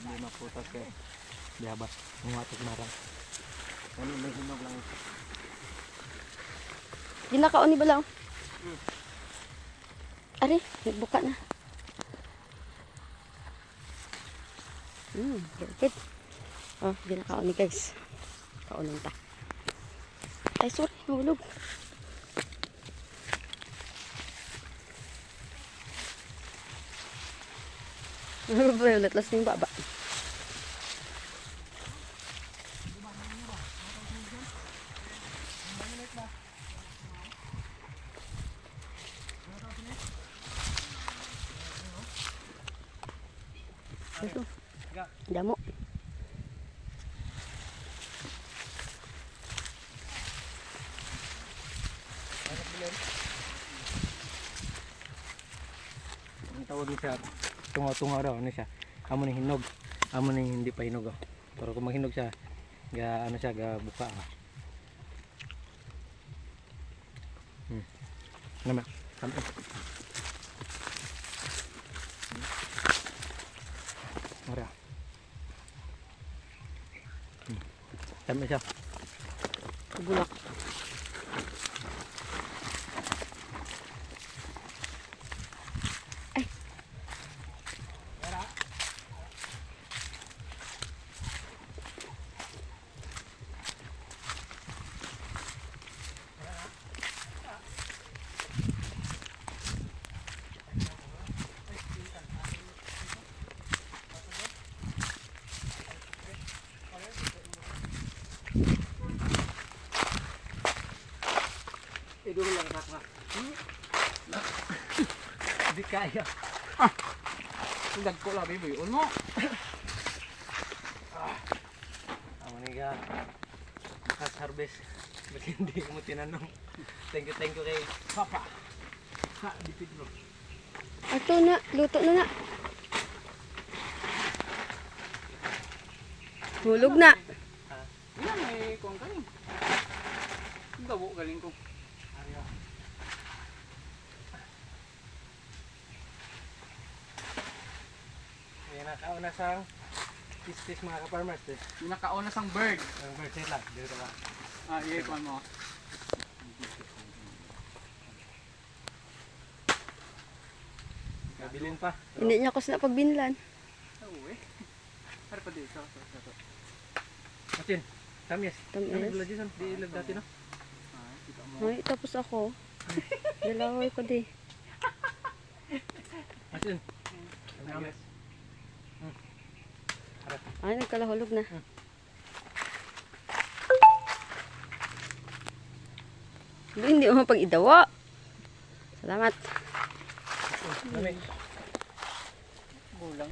Hindi maputas kay Diabas. Mga marang. Ano may hinog lang. Ginakaon ni Balaw. Ari, nagbuka na. Hmm, good. Oh, ginakaon ni guys. Kaunon ta. Ay, sorry, nahulog. Ano ba yun? Atlas ng baba. Ito. Damo. Ang tawag niya siya, tungaw-tungaw raw, ano siya, amo na hinog, amo na hindi pa hinog. Oh. Pero kung maghinog siya, ga ano siya, ga buka. Oh. 嗯那么咱们这个好的呀嗯前面下不知道 Idul lang kakak. Hindi kaya. Sundag ko lang, baby. Uno. Amo ni ga. Kas harvest. Ba't hindi mo tinanong? Thank you, thank you kay Papa. Ha, di Pedro. Ato na, luto na na. Hulog na. May kuwang kanin. Gabo galing ko. Ariyo. Ayan na, kauna sang tis-tis mga ka-farmers. Eh. Yung nakaunas ang bird. Ang bird sila, dito ka. Ah, iya, kuwan mo. Nabilin pa. Hindi niya kasi na pagbinlan. Oo eh. Ano pa dito? Ito, ito, ito. Matin, tamis. Tamis. Ano nagula dyan? Di ilag dati mo. Ay, tapos ako. Dalaway ko di. Matin. Tamis. Ay, nagkalahulog na. Hindi mo pag idawa. Salamat. Dami. Bulang.